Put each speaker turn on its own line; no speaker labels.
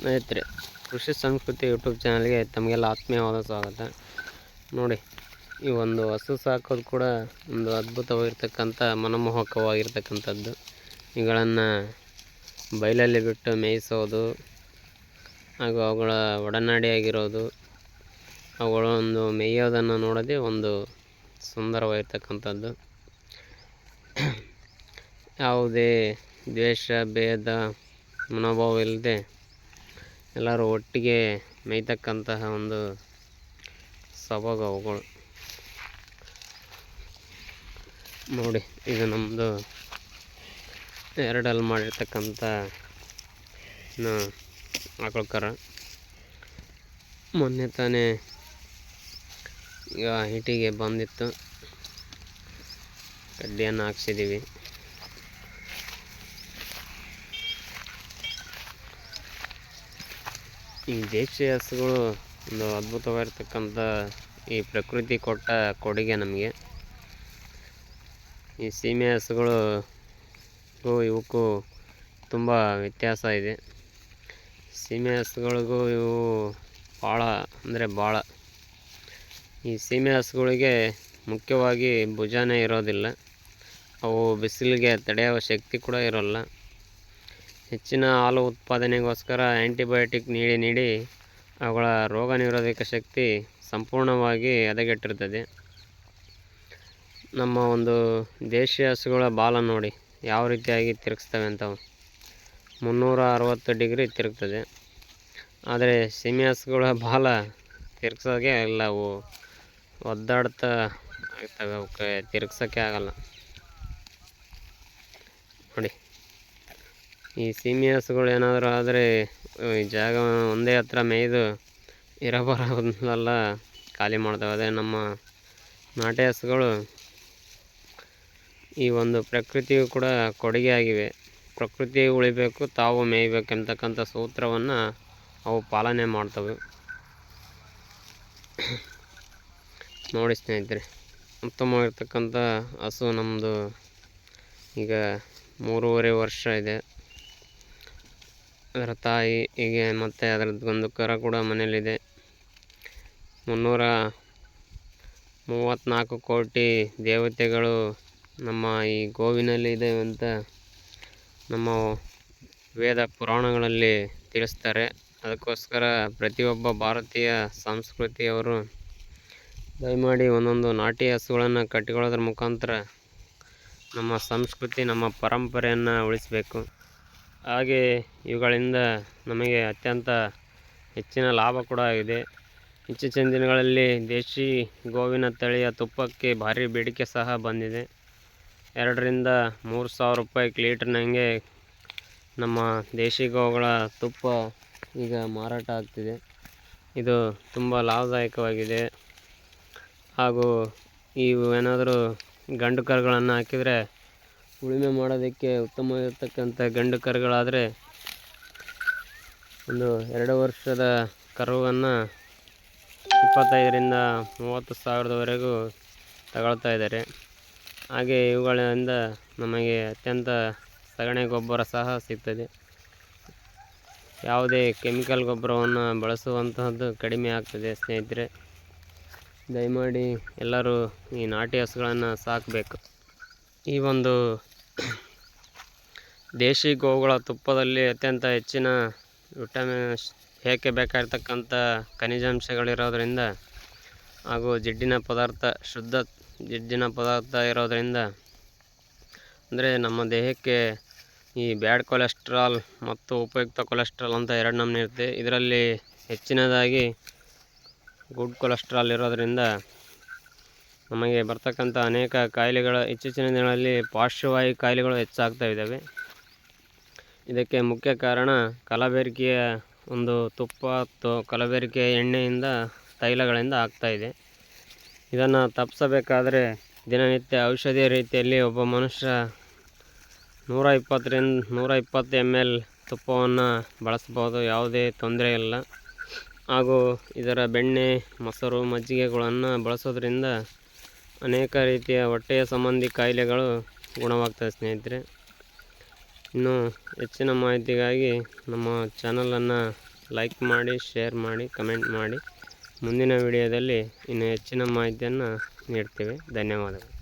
ಸ್ನೇಹಿತರೆ, ಕೃಷಿ ಸಂಸ್ಕೃತಿ ಯೂಟ್ಯೂಬ್ ಚಾನಲ್ಗೆ ತಮಗೆಲ್ಲ ಆತ್ಮೀಯವಾದ ಸ್ವಾಗತ. ನೋಡಿ, ಈ ಒಂದು ಹಸು ಸಾಕೋದು ಕೂಡ ಒಂದು ಅದ್ಭುತವಾಗಿರ್ತಕ್ಕಂಥ, ಮನಮೋಹಕವಾಗಿರ್ತಕ್ಕಂಥದ್ದು. ಇವುಗಳನ್ನು ಬಯಲಲ್ಲಿ ಬಿಟ್ಟು ಮೇಯಿಸೋದು, ಹಾಗೂ ಅವುಗಳ ಒಡನಾಡಿಯಾಗಿರೋದು, ಅವುಗಳ ಒಂದು ಮೇಯೋದನ್ನು ನೋಡೋದೇ ಒಂದು ಸುಂದರವಾಗಿರ್ತಕ್ಕಂಥದ್ದು. ಯಾವುದೇ ದ್ವೇಷ, ಭೇದ, ಮನೋಭಾವ ಇಲ್ಲದೆ ಎಲ್ಲರೂ ಒಟ್ಟಿಗೆ ಮೇಯ್ತಕ್ಕಂತಹ ಒಂದು ಸೊಬಗು ಅವುಗಳು. ನೋಡಿ ಇದು ನಮ್ಮದು ಎರಡಲ್ಲಿ ಮಾಡಿರ್ತಕ್ಕಂಥ ಆಕಳ ಕರ. ಮೊನ್ನೆ ತಾನೇ ಈಗ ಹಿಟಿಗೆ ಬಂದಿತ್ತು. ಕಡ್ಡಿಯನ್ನು ಹಾಕ್ಸಿದ್ದೀವಿ ಈ ದೇಶೀಯ ಹಸುಗಳು ಒಂದು ಅದ್ಭುತವಾಗಿರ್ತಕ್ಕಂಥ ಈ ಪ್ರಕೃತಿ ಕೊಟ್ಟ ಕೊಡುಗೆ ನಮಗೆ. ಈ ಸೀಮೆ ಹಸುಗಳು ಇವಕ್ಕೂ ತುಂಬ ವ್ಯತ್ಯಾಸ ಇದೆ. ಸೀಮೆ ಹಸುಗಳಿಗೂ ಇವು ಭಾಳ ಅಂದರೆ ಭಾಳ. ಈ ಸೀಮೆ ಹಸುಗಳಿಗೆ ಮುಖ್ಯವಾಗಿ ಭುಜಾನೇ ಇರೋದಿಲ್ಲ. ಅವು ಬಿಸಿಲಿಗೆ ತಡೆಯುವ ಶಕ್ತಿ ಕೂಡ ಇರೋಲ್ಲ. ಹೆಚ್ಚಿನ ಹಾಲು ಉತ್ಪಾದನೆಗೋಸ್ಕರ ಆ್ಯಂಟಿಬಯೋಟಿಕ್ ನೀಡಿ ನೀಡಿ ಅವುಗಳ ರೋಗ ನಿರೋಧಕ ಶಕ್ತಿ ಸಂಪೂರ್ಣವಾಗಿ ಹದಗೆಟ್ಟಿರ್ತದೆ. ನಮ್ಮ ಒಂದು ದೇಶೀಯ ಹಸುಗಳ ಬಾಲ ನೋಡಿ ಯಾವ ರೀತಿಯಾಗಿ ತಿರುಗಿಸ್ತವೆ ಅಂತವು ಮುನ್ನೂರ ಅರವತ್ತು ಡಿಗ್ರಿ ತಿರುಗ್ತದೆ. ಆದರೆ ಸೀಮೆ ಹಸುಗಳ ಬಾಲ ತಿರ್ಗ್ಸೋಕೆ ಇಲ್ಲ, ಅವು ಒದ್ದಾಡ್ತಾ ಆಗ್ತವೆ ಅವಕ್ಕೆ ತಿರ್ಗ್ಸೋಕ್ಕೆ ಆಗಲ್ಲ. ನೋಡಿ. ಈ ಸೀಮೆ ಹಸುಗಳು ಏನಾದರೂ ಆದರೆ ಈ ಜಾಗ ಒಂದೇ ಹತ್ರ ಮೇಯ್ದು ಇರಬರೋದನ್ನೆಲ್ಲ ಖಾಲಿ ಮಾಡ್ತವೆ. ಅದೇ ನಮ್ಮ ನಾಟಿ ಹಸುಗಳು ಈ ಒಂದು ಪ್ರಕೃತಿಯು ಕೂಡ ಕೊಡುಗೆ ಆಗಿವೆ. ಪ್ರಕೃತಿ ಉಳಿಬೇಕು, ತಾವು ಮೇಯ್ಬೇಕೆಂತಕ್ಕಂಥ ಸೂತ್ರವನ್ನು ಅವು ಪಾಲನೆ ಮಾಡ್ತವೆ. ನೋಡಿ ಸ್ನೇಹಿತರೆ, ಉತ್ತಮವಾಗಿರ್ತಕ್ಕಂಥ ಹಸು ನಮ್ಮದು ಈಗ ಮೂರುವರೆ ವರ್ಷ ಇದೆ. ಅದರ ತಾಯಿ, ಹೀಗೆ ಮತ್ತು ಅದರದ್ದು ಒಂದು ಕರ ಕೂಡ ಮನೆಯಲ್ಲಿದೆ. ಮುನ್ನೂರ ಮೂವತ್ತ್ನಾಲ್ಕು ಕೋಟಿ ದೇವತೆಗಳು ನಮ್ಮ ಈ ಗೋವಿನಲ್ಲಿ ಇದೆ ಅಂತ ನಮ್ಮ ವೇದ ಪುರಾಣಗಳಲ್ಲಿ ತಿಳಿಸ್ತಾರೆ. ಅದಕ್ಕೋಸ್ಕರ ಪ್ರತಿಯೊಬ್ಬ ಭಾರತೀಯ ಸಂಸ್ಕೃತಿಯವರು ದಯಮಾಡಿ ಒಂದೊಂದು ನಾಟಿ ಹಸುಗಳನ್ನು ಕಟ್ಟಿಕೊಳ್ಳೋದ್ರ ಮುಖಾಂತರ ನಮ್ಮ ಸಂಸ್ಕೃತಿ, ನಮ್ಮ ಪರಂಪರೆಯನ್ನು ಉಳಿಸಬೇಕು. ಹಾಗೆ ಇವುಗಳಿಂದ ನಮಗೆ ಅತ್ಯಂತ ಹೆಚ್ಚಿನ ಲಾಭ ಕೂಡ ಆಗಿದೆ. ಇತ್ತೀಚಿನ ದಿನಗಳಲ್ಲಿ ದೇಶಿ ಗೋವಿನ ತಳಿಯ ತುಪ್ಪಕ್ಕೆ ಭಾರಿ ಬೇಡಿಕೆ ಸಹ ಬಂದಿದೆ. ಎರಡರಿಂದ ಮೂರು ಸಾವಿರ ರೂಪಾಯಿ ಲೀಟ್ರ್ನಂಗೆ ನಮ್ಮ ದೇಶಿ ಗೋವುಗಳ ತುಪ್ಪ ಈಗ ಮಾರಾಟ ಆಗ್ತಿದೆ. ಇದು ತುಂಬ ಲಾಭದಾಯಕವಾಗಿದೆ. ಹಾಗೂ ಇವು ಏನಾದರೂ ಗಂಡು ಕರುಗಳನ್ನು ಹಾಕಿದರೆ ಉಳುಮೆ ಮಾಡೋದಕ್ಕೆ ಉತ್ತಮವಾಗಿರ್ತಕ್ಕಂಥ ಗಂಡು ಕರುಗಳಾದರೆ ಒಂದು ಎರಡು ವರ್ಷದ ಕರುವನ್ನು ಇಪ್ಪತ್ತೈದರಿಂದ ಮೂವತ್ತು ಸಾವಿರದವರೆಗೂ ತಗೊಳ್ತಾ ಇದ್ದಾರೆ. ಹಾಗೆ ಇವುಗಳಿಂದ ನಮಗೆ ಅತ್ಯಂತ ಸಗಣಿ ಗೊಬ್ಬರ ಸಹ ಸಿಗ್ತದೆ. ಯಾವುದೇ ಕೆಮಿಕಲ್ ಗೊಬ್ಬರವನ್ನು ಬಳಸುವಂತಹದ್ದು ಕಡಿಮೆ ಆಗ್ತದೆ ಸ್ನೇಹಿತರೆ. ದಯಮಾಡಿ ಎಲ್ಲರೂ ಈ ನಾಟಿ ಹಸುಗಳನ್ನು ಸಾಕಬೇಕು. ಈ ಒಂದು ದೇಶಿ ಗೋವುಗಳ ತುಪ್ಪದಲ್ಲಿ ಅತ್ಯಂತ ಹೆಚ್ಚಿನ ವಿಟಮಿನ್ ಏಕೆ ಬೇಕಾಗಿರ್ತಕ್ಕಂಥ ಖನಿಜಾಂಶಗಳಿರೋದ್ರಿಂದ ಹಾಗೂ ಜಿಡ್ಡಿನ ಪದಾರ್ಥ, ಶುದ್ಧ ಜಿಡ್ಡಿನ ಪದಾರ್ಥ ಇರೋದರಿಂದ ಅಂದರೆ ನಮ್ಮ ದೇಹಕ್ಕೆ ಈ ಬ್ಯಾಡ್ ಕೊಲೆಸ್ಟ್ರಾಲ್ ಮತ್ತು ಉಪಯುಕ್ತ ಕೊಲೆಸ್ಟ್ರಾಲ್ ಅಂತ ಎರಡು ನಮೂನೆ ಇರುತ್ತೆ. ಇದರಲ್ಲಿ ಹೆಚ್ಚಿನದಾಗಿ ಗುಡ್ ಕೊಲೆಸ್ಟ್ರಾಲ್ ಇರೋದರಿಂದ ನಮಗೆ ಬರ್ತಕ್ಕಂಥ ಅನೇಕ ಕಾಯಿಲೆಗಳ, ಇತ್ತೀಚಿನ ದಿನಗಳಲ್ಲಿ ಪಾರ್ಶ್ವವಾಯು ಕಾಯಿಲೆಗಳು ಹೆಚ್ಚಾಗ್ತಾ ಇದ್ದಾವೆ. ಇದಕ್ಕೆ ಮುಖ್ಯ ಕಾರಣ ಕಲಬೆರಕೆಯ ಒಂದು ತುಪ್ಪ ಅಥವಾ ಕಲಬೆರಕೆ ಎಣ್ಣೆಯಿಂದ ತೈಲಗಳಿಂದ ಆಗ್ತಾಯಿದೆ ಇದನ್ನು ತಪ್ಪಿಸಬೇಕಾದ್ರೆ ದಿನನಿತ್ಯ ಔಷಧಿಯ ರೀತಿಯಲ್ಲಿ ಒಬ್ಬ ಮನುಷ್ಯ ನೂರ ಇಪ್ಪತ್ತರಿಂದ ನೂರ ಇಪ್ಪತ್ತು ಎಂ ಎಲ್ ತುಪ್ಪವನ್ನು ಬಳಸ್ಬೋದು ಯಾವುದೇ ತೊಂದರೆ ಇಲ್ಲ. ಹಾಗೂ ಇದರ ಬೆಣ್ಣೆ, ಮೊಸರು, ಮಜ್ಜಿಗೆಗಳನ್ನು ಬಳಸೋದ್ರಿಂದ ಅನೇಕ ರೀತಿಯ ಹೊಟ್ಟೆಯ ಸಂಬಂಧಿ ಕಾಯಿಲೆಗಳು ಗುಣವಾಗ್ತದೆ ಸ್ನೇಹಿತರೆ. ಇನ್ನು ಹೆಚ್ಚಿನ ಮಾಹಿತಿಗಾಗಿ ನಮ್ಮ ಚಾನಲನ್ನು ಲೈಕ್ ಮಾಡಿ, ಶೇರ್ ಮಾಡಿ, ಕಮೆಂಟ್ ಮಾಡಿ. ಮುಂದಿನ ವಿಡಿಯೋದಲ್ಲಿ ಇನ್ನು ಹೆಚ್ಚಿನ ಮಾಹಿತಿಯನ್ನು ನೀಡ್ತೇವೆ. ಧನ್ಯವಾದಗಳು.